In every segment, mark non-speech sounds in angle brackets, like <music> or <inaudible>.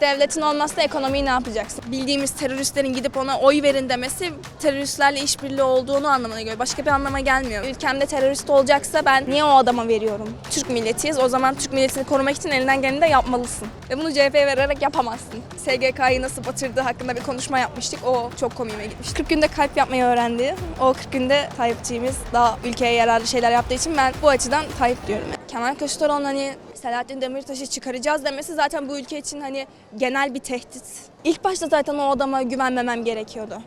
Devletin olmazsa ekonomiyi ne yapacaksın? Bildiğimiz teröristlerin gidip ona oy verin demesi teröristlerle işbirliği olduğunu anlamına geliyor. Başka bir anlama gelmiyor. Ülkemde terörist olacaksa ben niye o adama veriyorum? Türk milletiyiz. O zaman Türk milletini korumak için elinden geleni de yapmalısın. Ve bunu CHP'ye vererek yapamazsın. SGK'yı nasıl batırdığı hakkında bir konuşma yapmıştık. O çok komiğime gitmiş. 40 günde kalp yapmayı öğrendi. O 40 günde Tayyipçiğimiz daha ülkeye yararlı şeyler yaptığı için ben bu açıdan Tayyip diyorum. Kemal Kılıçdaroğlu'nun hani Selahattin Demirtaş'ı çıkaracağız demesi zaten bu ülke için hani genel bir tehdit. İlk başta zaten o adama güvenmemem gerekiyordu.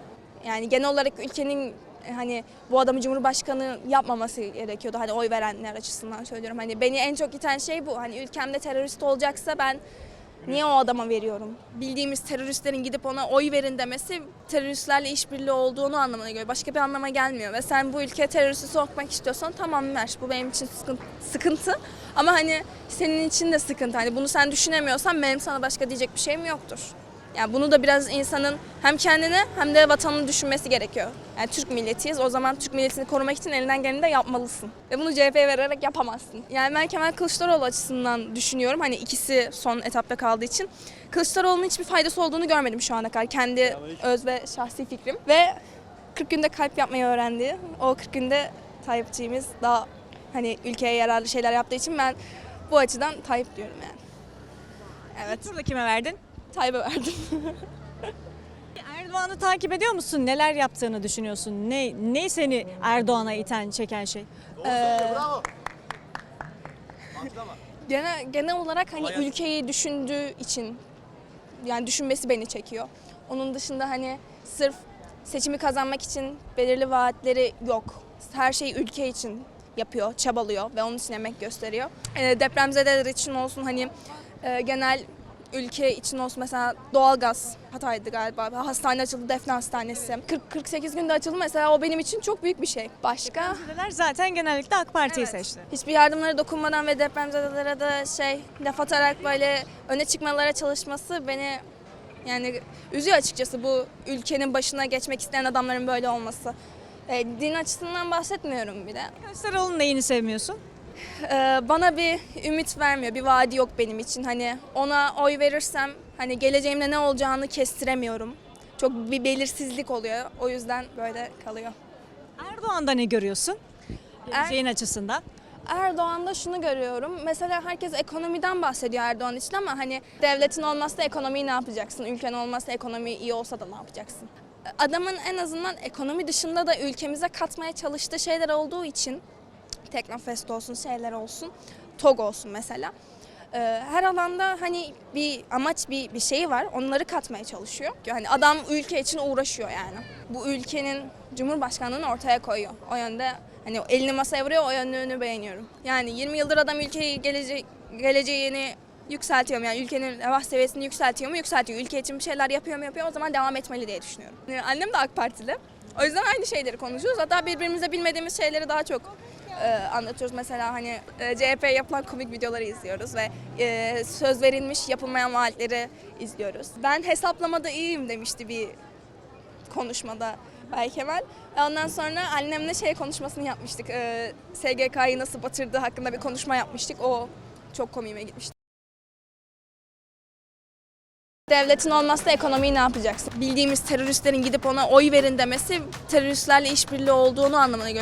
Yani genel olarak ülkenin e, hani bu adamı Cumhurbaşkanı yapmaması gerekiyordu. Hani oy verenler açısından söylüyorum. Hani beni en çok iten şey bu. Hani ülkemde terörist olacaksa ben niye o adama veriyorum? Bildiğimiz teröristlerin gidip ona oy verin demesi teröristlerle işbirliği olduğunu anlamına geliyor. Başka bir anlama gelmiyor. Ve sen bu ülkeye teröristi sokmak istiyorsan tamam ver. Bu benim için sıkıntı. sıkıntı. Ama hani senin için de sıkıntı. Hani bunu sen düşünemiyorsan benim sana başka diyecek bir şeyim yoktur. Yani bunu da biraz insanın hem kendini hem de vatanını düşünmesi gerekiyor. Yani Türk milletiyiz. O zaman Türk milletini korumak için elinden geleni de yapmalısın. Ve bunu CHP'ye vererek yapamazsın. Yani ben Kemal Kılıçdaroğlu açısından düşünüyorum. Hani ikisi son etapta kaldığı için. Kılıçdaroğlu'nun hiçbir faydası olduğunu görmedim şu ana kadar. Kendi öz ve şahsi fikrim. Ve 40 günde kalp yapmayı öğrendi. O 40 günde Tayyipçiğimiz daha hani ülkeye yararlı şeyler yaptığı için ben bu açıdan Tayyip diyorum yani. Evet, Burada kime verdin? Tayyip'e verdim. <laughs> Erdoğan'ı takip ediyor musun? Neler yaptığını düşünüyorsun? Ne ne seni Erdoğan'a iten, çeken şey? Genel, genel olarak hani ülkeyi düşündüğü için yani düşünmesi beni çekiyor. Onun dışında hani sırf seçimi kazanmak için belirli vaatleri yok. Her şeyi ülke için yapıyor, çabalıyor ve onun için emek gösteriyor. E, depremzedeler için olsun hani e, genel ülke için olsun mesela doğalgaz Hatay'dı galiba. Hastane açıldı, Defne Hastanesi. 40-48 günde açıldı mesela o benim için çok büyük bir şey. Başka? Dedeler zaten genellikle AK Parti'yi seçti. Hiçbir yardımlara dokunmadan ve depremzedelere de şey laf atarak böyle öne çıkmalara çalışması beni yani üzüyor açıkçası bu ülkenin başına geçmek isteyen adamların böyle olması. E, din açısından bahsetmiyorum bile. Kılıçdaroğlu'nun neyini sevmiyorsun? E, bana bir ümit vermiyor, bir vaadi yok benim için. Hani ona oy verirsem hani geleceğimde ne olacağını kestiremiyorum. Çok bir belirsizlik oluyor. O yüzden böyle kalıyor. Erdoğan'da ne görüyorsun? Geleceğin açısından. Erdoğan'da şunu görüyorum. Mesela herkes ekonomiden bahsediyor Erdoğan için ama hani devletin olmazsa ekonomiyi ne yapacaksın? Ülken olmazsa ekonomi iyi olsa da ne yapacaksın? Adamın en azından ekonomi dışında da ülkemize katmaya çalıştığı şeyler olduğu için Teknofest olsun, şeyler olsun, TOG olsun mesela. Ee, Her alanda hani bir amaç bir bir şeyi var. Onları katmaya çalışıyor. Hani adam ülke için uğraşıyor yani. Bu ülkenin cumhurbaşkanlığını ortaya koyuyor. O yönde hani elini masaya vuruyor. O yönünü beğeniyorum. Yani 20 yıldır adam ülkeyi gelecek geleceğini yükseltiyor mu? Yani ülkenin refah seviyesini yükseltiyor mu? Yükseltiyor. Ülke için bir şeyler yapıyor mu? Yapıyor. O zaman devam etmeli diye düşünüyorum. Yani Annem de AK Partili. O yüzden aynı şeyleri konuşuyoruz. Hatta birbirimize bilmediğimiz şeyleri daha çok e, anlatıyoruz. Mesela hani e, CHP yapılan komik videoları izliyoruz ve e, söz verilmiş yapılmayan vaatleri izliyoruz. Ben hesaplamada iyiyim demişti bir konuşmada. Ve Ondan sonra annemle şey konuşmasını yapmıştık. E, SGK'yı nasıl batırdığı hakkında bir konuşma yapmıştık. O çok komiğime gitmişti. Devletin olmazsa ekonomiyi ne yapacaksın? Bildiğimiz teröristlerin gidip ona oy verin demesi teröristlerle işbirliği olduğunu anlamına geliyor.